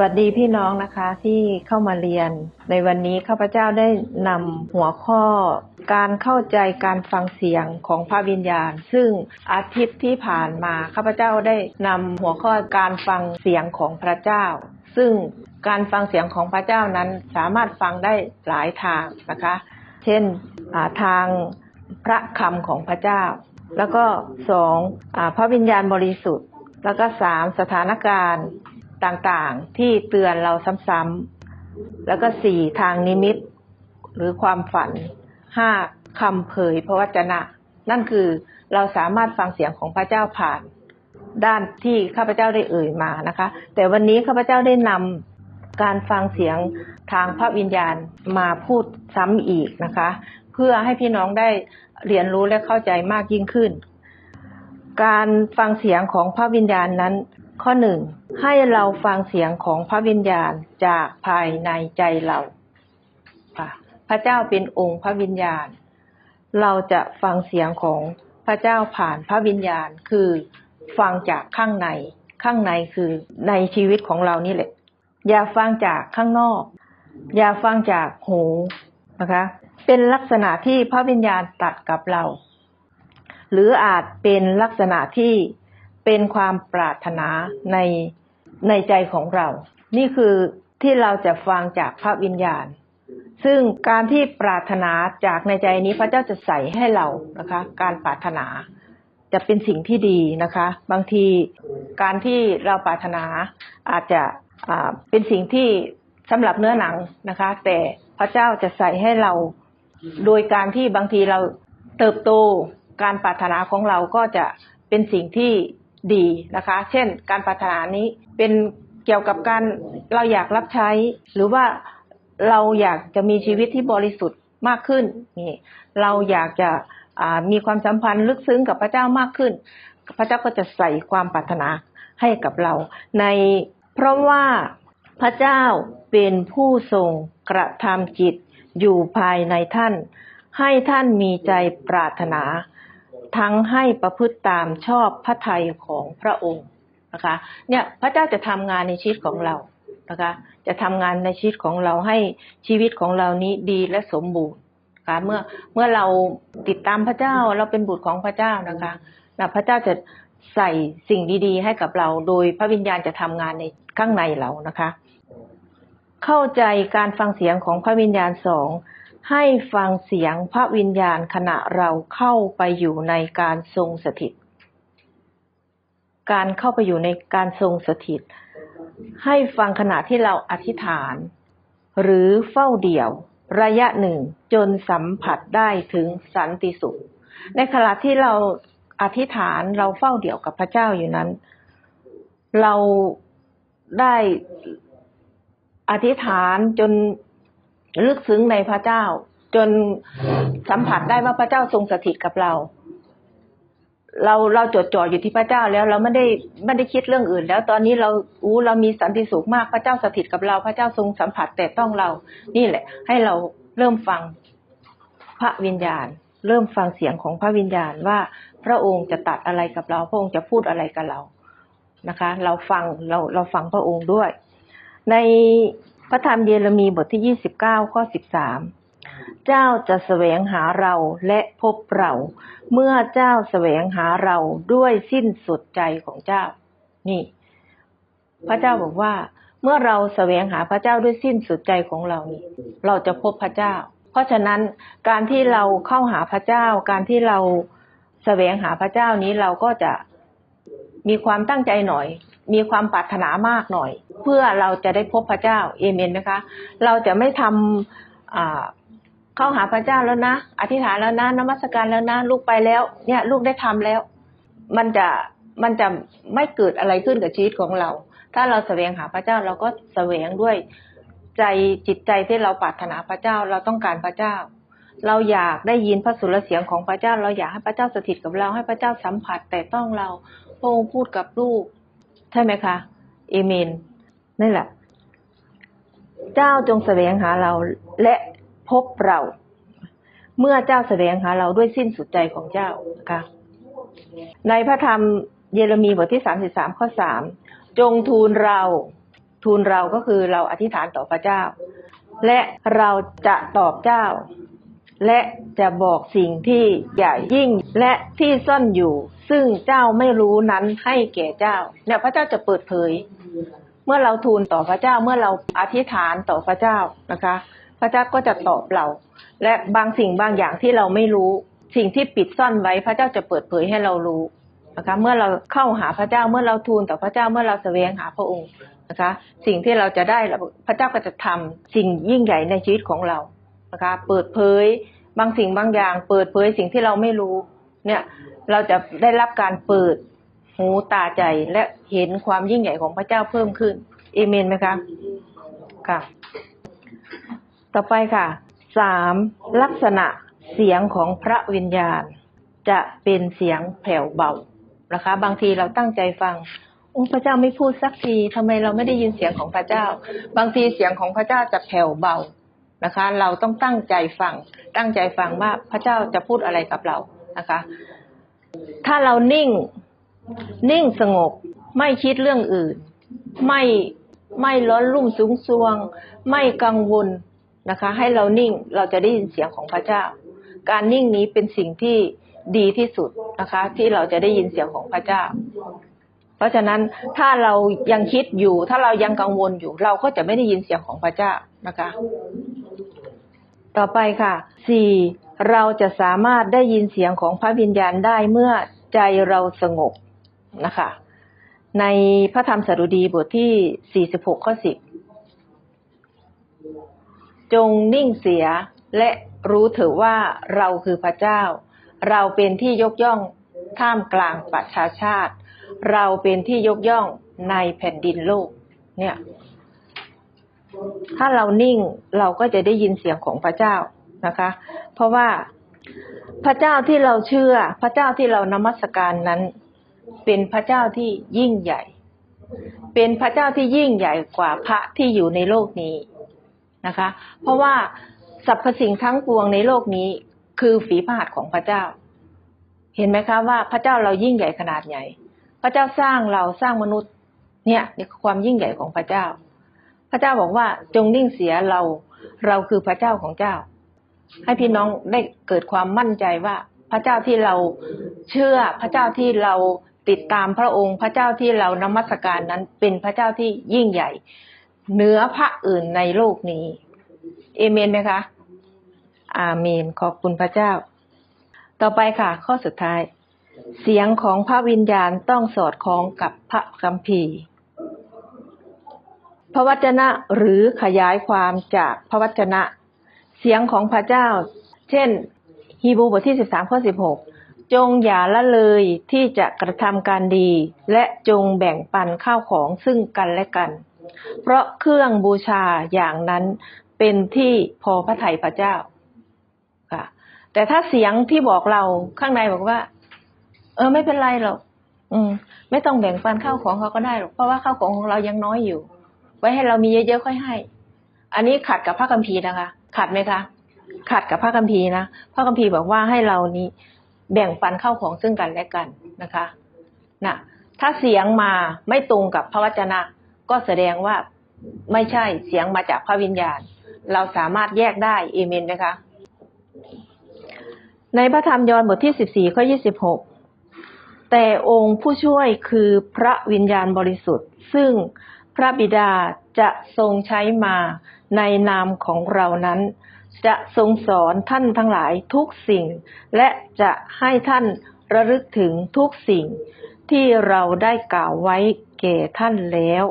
วัสดีพี่น้องนะคะที่เข้ามาเรียน ในวันนี้ข้าพเจ้าได้นำหัวข้อการเข้าใจการฟังเสียงของพระวิญญาณ ซึ่งอาทิตย์ที่ผ่านมาข้าพเจ้าได้นำหัวข้อการฟังเสียงของพระเจ้า ซึ่งการฟังเสียงของพระเจ้านั้นสามารถฟังได้หลายทางนะคะ เช่นาทางพระคำของพระเจ้า แล้วก็สองอพระวิญญาณบริสุทธิ์ แล้วก็สามสถานการณ์ ต่างๆ ที่เตือนเราซ้ำๆแล้วก็สี่ทางนิมิต หรือความฝันห้าคำเผยพระวจนะ นั่นคือเราสามารถฟังเสียงของพระเจ้าผ่าน ด้านที่ข้าพเจ้าได้เอ่ยมานะคะ แต่วันนี้ข้าพเจ้าได้นำการฟังเสียงทางพระวิญญาณมาพูดซ้ำอีกนะคะ เพื่อให้พี่น้องได้เรียนรู้และเข้าใจมากยิ่งขึ้น การฟังเสียงของพระวิญญาณนั้น ข้อหนึ่งให้เราฟังเสียงของพระวิญญาณจากภายในใจเราค่ะพระเจ้าเป็นองค์พระวิญญาณ เราจะฟังเสียงของพระเจ้าผ่านพระวิญญาณคือฟังจากข้างในข้างในคือในชีวิตของเรานี่แหละ อย่าฟังจากข้างนอก อย่าฟังจากหูนะคะ เป็นลักษณะที่พระวิญญาณตัดกับเรา หรืออาจเป็นลักษณะที่ เป็นความปรารถนาในในใจของเรา นี่คือที่เราจะฟังจากพระวิญญาณ ซึ่งการที่ปรารถนาจากในใจนี้พระเจ้าจะใส่ให้เรานะคะ การปรารถนาจะเป็นสิ่งที่ดีนะคะ บางทีการที่เราปรารถนาอาจจะเป็นสิ่งที่สำหรับเนื้อหนังนะคะ แต่พระเจ้าจะใส่ให้เรา โดยการที่บางทีเราเติบโตการปรารถนาของเราก็จะเป็นสิ่งที่ ดีนะคะ เช่น การปรารถนานี้เป็นเกี่ยวกับการเราอยากรับใช้ หรือว่าเราอยากจะมีชีวิตที่บริสุทธิ์มากขึ้นนี่เราอยากจะมีความสัมพันธ์ลึกซึ้งกับพระเจ้ามากขึ้น พระเจ้าก็จะใส่ความปรารถนาให้กับเรา ในเพราะว่าพระเจ้าเป็นผู้ทรงกระทำจิตอยู่ภายในท่าน ให้ท่านมีใจปรารถนา ทั้งให้ประพฤติตามชอบพระทัยของพระองค์นะคะ เนี่ยพระเจ้าจะทำงานในชีวิตของเรานะคะ จะทำงานในชีวิตของเราให้ชีวิตของเรานี้ดีและสมบูรณ์นะคะเมื่อเมื่อเราติดตามพระเจ้าเราเป็นบุตรของพระเจ้านะคะนะพระเจ้าจะใส่สิ่งดีๆ ให้กับเรา โดยพระวิญญาณจะทำงานในข้างในเรานะคะ เข้าใจการฟังเสียงของพระวิญญาณสอง ให้ฟังเสียงพระวิญญาณขณะเราเข้าไปอยู่ในการทรงสถิต การเข้าไปอยู่ในการทรงสถิต ให้ฟังขณะที่เราอธิษฐาน หรือเฝ้าเดี่ยว ระยะหนึ่งจนสัมผัสได้ถึงสันติสุข ในขณะที่เราอธิษฐานเราเฝ้าเดี่ยวกับพระเจ้าอยู่นั้น เราได้อธิษฐานจน ลึกซึ้งในพระเจ้า จนสัมผัสได้ว่าพระเจ้าทรงสถิตกับเรา เราเราจดจ่ออยู่ที่พระเจ้าแล้วเราไม่ได้ไม่ได้คิดเรื่องอื่น แล้วตอนนี้เราอู้เรามีสันติสุขมากพระเจ้าสถิตกับเรา พระเจ้าทรงสัมผัสแต่ต้องเรา นี่แหละ ให้เราเริ่มฟังพระวิญญาณ เริ่มฟังเสียงของพระวิญญาณว่าพระองค์จะตัดอะไรกับเรา พระองค์จะพูดอะไรกับเรานะคะ เราฟังเราเราฟังพระองค์ด้วย ใน พระธรรมเยเรมีบทที่ 29 ข้อ 13 เจ้าจะแสวงหาเราและพบเรา เมื่อเจ้าแสวงหาเราด้วยสิ้นสุดใจของเจ้า นี่ พระเจ้าบอกว่า เมื่อเราแสวงหาพระเจ้าด้วยสิ้นสุดใจของเรานี่เราจะพบพระเจ้า เพราะฉะนั้นการที่เราเข้าหาพระเจ้า การที่เราแสวงหาพระเจ้านี้เราก็จะมีความตั้งใจหน่อย มีความปรารถนามากหน่อย เพื่อเราจะได้พบพระเจ้าเอเมนนะคะ เราจะไม่ทำอ่าเข้าหาพระเจ้าแล้วนะ อธิษฐานแล้วนะนมัสการแล้วนะ ลูกไปแล้ว เนี่ย ลูกได้ทำแล้ว มันจะมันจะไม่เกิดอะไรขึ้นกับชีวิตของเรา ถ้าเราแสวงหาพระเจ้าเราก็แสวงด้วยใจจิตใจที่เราปรารถนาพระเจ้าเราต้องการพระเจ้า เราอยากได้ยินพระสุรเสียงของพระเจ้า เราอยากให้พระเจ้าสถิตกับเราให้พระเจ้าสัมผัสแต่ต้องเราพระองค์พูดกับลูก ใช่ไหมคะเอเมนนั่แหละ เจ้าจงแสวงหาเราและพบเรา เมื่อเจ้าแสวงหาเราด้วยสิ้นสุดใจของเจ้านะคะในพระธรรมเยเรมีบทที่สามสิบสามข้อสามจงทูลเรา ทูลเราก็คือเราอธิษฐานต่อพระเจ้า และเราจะตอบเจ้า และจะบอกสิ่งที่ใหญ่ยิ่งและที่ซ่อนอยู่ ซึ่งเจ้าไม่รู้นั้นให้แก่เจ้าเนี่ยพระเจ้าจะเปิดเผย เมื่อเราทูลต่อพระเจ้าเมื่อเราอธิษฐานต่อพระเจ้านะคะ พระเจ้าก็จะตอบเรา และบางสิ่งบางอย่างที่เราไม่รู้ สิ่งที่ปิดซ่อนไว้ พระเจ้าจะเปิดเผยให้เรารู้นะคะ เมื่อเราเข้าหาพระเจ้าเมื่อเราทูลต่อพระเจ้าเมื่อเราแสวงหาพระองค์นะคะ สิ่งที่เราจะได้พระเจ้าก็จะทำสิ่งยิ่งใหญ่ในชีวิตของเรา นะคะเปิดเผยบางสิ่งบางอย่าง เปิดเผยสิ่งที่เราไม่รู้ เนี่ยเราจะได้รับการเปิดหูตาใจและเห็นความยิ่งใหญ่ของพระเจ้าเพิ่มขึ้นเอเมนไหมคะค่ะ ต่อไปค่ะสามลักษณะเสียงของพระวิญญาณ จะเป็นเสียงแผ่วเบานะคะ บางทีเราตั้งใจฟังโอ้พระเจ้าไม่พูดสักทีทำไมเราไม่ได้ยินเสียงของพระเจ้า บางทีเสียงของพระเจ้าจะแผ่วเบา นะคะ เราต้องตั้งใจฟัง ตั้งใจฟังว่าพระเจ้าจะพูดอะไรกับเรานะคะ ถ้าเรานิ่ง นิ่งสงบ ไม่คิดเรื่องอื่น ไม่ไม่ร้อนรุ่มสูงซวง ไม่กังวลนะคะ ให้เรานิ่งเราจะได้ยินเสียงของพระเจ้า การนิ่งนี้เป็นสิ่งที่ดีที่สุดนะคะ ที่เราจะได้ยินเสียงของพระเจ้า เพราะฉะนั้นถ้าเรายังคิดอยู่ ถ้าเรายังกังวลอยู่ เราก็จะไม่ได้ยินเสียงของพระเจ้านะคะ ต่อไปค่ะสี่เราจะสามารถได้ยินเสียงของพระวิญญาณได้เมื่อใจเราสงบนะคะ ในพระธรรมสดุดีบทที่ 46 ข้อ 10 จงนิ่งเสียและรู้เถอะว่าเราคือพระเจ้า เราเป็นที่ยกย่องท่ามกลางประชาชาติ เราเป็นที่ยกย่องในแผ่นดินโลก เนี่ย ถ้าเรานิ่งเราก็จะได้ยินเสียงของพระเจ้านะคะ เพราะว่าพระเจ้าที่เราเชื่อ พระเจ้าที่เรานมัสการนั้น เป็นพระเจ้าที่ยิ่งใหญ่ เป็นพระเจ้าที่ยิ่งใหญ่กว่าพระที่อยู่ในโลกนี้นะคะ เพราะว่าสรรพสิ่งทั้งปวงในโลกนี้คือฝีพระหัตถ์ของพระเจ้า เห็นไหมคะว่าพระเจ้าเรายิ่งใหญ่ขนาดใหญ่พระเจ้าสร้างเราสร้างมนุษย์ เนี่ยนี่คือความยิ่งใหญ่ของพระเจ้า พระเจ้าบอกว่าจงนิ่งเสียเรา เราคือพระเจ้าของเจ้า ให้พี่น้องได้เกิดความมั่นใจว่า พระเจ้าที่เราเชื่อพระเจ้าที่เราติดตามพระองค์ พระเจ้าที่เรานมัสการนั้นเป็นพระเจ้าที่ยิ่งใหญ่เหนือพระอื่นในโลกนี้เอเมนไหมคะ อาเมน ขอบคุณพระเจ้า ต่อไปค่ะ ข้อสุดท้าย เสียงของพระวิญญาณต้องสอดคล้องกับพระคัมภีร์ ระวจนะหรือขยายความจากพระวจนะ เสียงของพระเจ้า เช่น ฮีบรูบทที่13ข้อ16จงอย่าละเลยที่จะกระทำการดี และจงแบ่งปันข้าวของซึ่งกันและกัน เพราะเครื่องบูชาอย่างนั้นเป็นที่พอพระทัยพระเจ้าค่ะ แต่ถ้าเสียงที่บอกเราข้างในบอกว่า เออไม่เป็นไรหรอกอืม ไม่ต้องแบ่งปันข้าวของเขาก็ได้หรอกเพราะว่าข้าวของของเรายังน้อยอยู่ ไว้ให้เรามีเยอะๆค่อยให้ อันนี้ขัดกับพระคัมภีร์นะคะ ขัดไหมคะ ขัดกับพระคัมภีร์นะ พระคัมภีร์บอกว่าให้เรานี้แบ่งปันเข้าของซึ่งกันและกันนะคะนะถ้าเสียงมาไม่ตรงกับพระวจนะ ก็แสดงว่าไม่ใช่เสียงมาจากพระวิญญาณ เราสามารถแยกได้เอเมนไหมคะ ในพระธรรมยอห์นบทที่สิบสี่ข้อยี่สิบหกแต่องค์ผู้ช่วยคือพระวิญญาณบริสุทธิ์ ซึ่ง พระบิดาจะทรงใช้มาในนามของเรานั้น จะทรงสอนท่านทั้งหลายทุกสิ่ง และจะให้ท่านระลึกถึงทุกสิ่งที่เราได้กล่าวไว้แก่ท่านแล้ว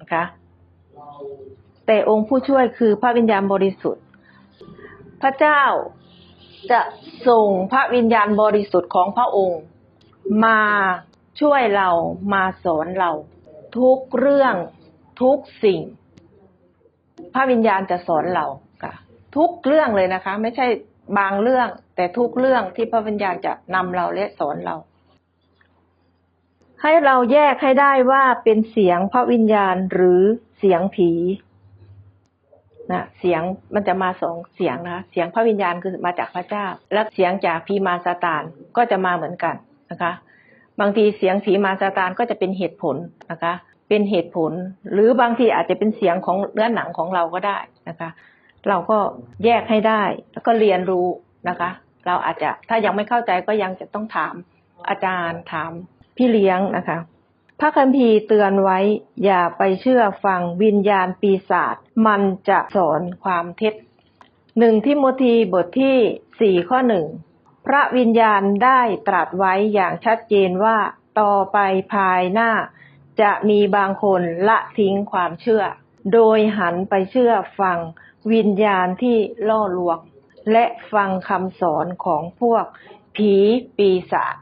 นะคะแต่องค์ผู้ช่วยคือพระวิญญาณบริสุทธิ์ พระเจ้าจะส่งพระวิญญาณบริสุทธิ์ของพระองค์ มาช่วยเรามาสอนเรา ทุกเรื่อง ทุกสิ่ง พระวิญญาณจะสอนเราค่ะ ทุกเรื่องเลยนะคะ ไม่ใช่บางเรื่อง แต่ทุกเรื่องที่พระวิญญาณจะนำเราและสอนเรา ให้เราแยกให้ได้ว่าเป็นเสียงพระวิญญาณหรือเสียงผีนะเสียงมันจะมาสองเสียงนะเสียงพระวิญญาณคือมาจากพระเจ้า และเสียงจากพีมาซาตานก็จะมาเหมือนกันนะคะ บางทีเสียงผีมาซาตานก็จะเป็นเหตุผลนะคะ เป็นเหตุผล หรือบางทีอาจจะเป็นเสียงของเนื้อหนังของเราก็ได้นะคะ เราก็แยกให้ได้ แล้วก็เรียนรู้นะคะ เราอาจจะถ้ายังไม่เข้าใจก็ยังจะต้องถามอาจารย์ถามพี่เลี้ยงนะคะ พระคัมภีร์เตือนไว้ อย่าไปเชื่อฟังวิญญาณปีศาจมันจะสอนความเท็จหนึ่งทิโมธีบทที่สี่ข้อหนึ่งพระวิญญาณได้ตรัสไว้อย่างชัดเจนว่าต่อไปภายหน้า จะมีบางคนละทิ้งความเชื่อ โดยหันไปเชื่อฟังวิญญาณที่ล่อลวง และฟังคำสอนของพวกผีปีศาจ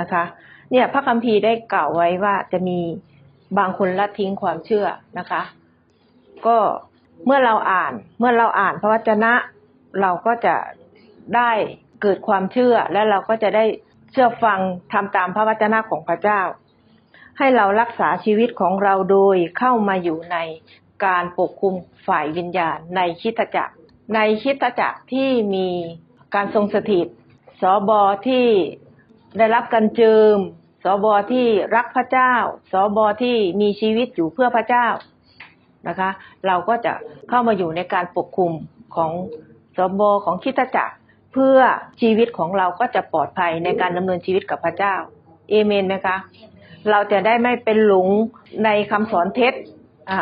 นะคะ เนี่ยพระคัมภีร์ได้กล่าวไว้ว่าจะมีบางคนละทิ้งความเชื่อนะคะ ก็เมื่อเราอ่านเมื่อเราอ่านพระวจนะ เราก็จะได้เกิดความเชื่อและเราก็จะได้เชื่อฟังทำตามพระวจนะของพระเจ้า ให้เรารักษาชีวิตของเราโดยเข้ามาอยู่ในการปกคุมฝ่ายวิญญาณในคริดจักร ในคริดจักรที่มีการทรงสถิตสอบอที่ได้รับการเจิมสอบอที่รักพระเจ้าสอบอที่มีชีวิตอยู่เพื่อพระเจ้านะคะ เราก็จะเข้ามาอยู่ในการปกคุมของสอบอของคริดจักร เพื่อชีวิตของเราก็จะปลอดภัยในการดำเนินชีวิตกับพระเจ้าเอเมนไหมคะ เราจะได้ไม่เป็นหลงในคำสอนเท็จอ่า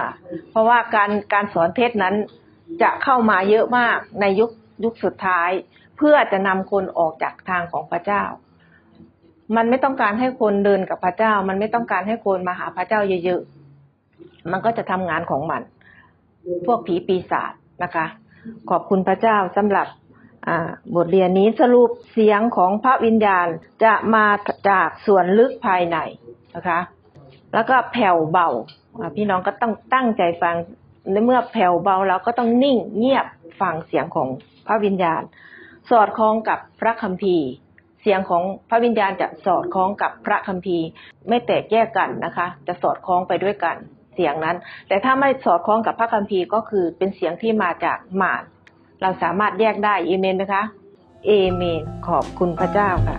เพราะว่าการการสอนเท็จนั้นจะเข้ามาเยอะมากในยุคยุคสุดท้าย เพื่อจะนำคนออกจากทางของพระเจ้า มันไม่ต้องการให้คนเดินกับพระเจ้า มันไม่ต้องการให้คนมาหาพระเจ้าเยอะๆ มันก็จะทำงานของมัน พวกผีปีศาจนะคะ ขอบคุณพระเจ้าสำหรับบทเรียนนี้สรุปเสียงของพระวิญญาณจะมาจากส่วนลึกภายใน นะคะ แล้วก็แผ่วเบาพี่น้องก็ต้องตั้งใจฟังในเมื่อแผ่วเบาเราก็ต้องนิ่งเงียบฟังเสียงของพระวิญญาณ สอดคล้องกับพระคัมภีร์ เสียงของพระวิญญาณจะสอดคล้องกับพระคัมภีร์ ไม่แตกแยกกันนะคะ จะสอดคล้องไปด้วยกันเสียงนั้น แต่ถ้าไม่สอดคล้องกับพระคัมภีร์ก็คือเป็นเสียงที่มาจากมารเราสามารถแยกได้เอเมนไหมคะเอเมนขอบคุณพระเจ้าค่ะ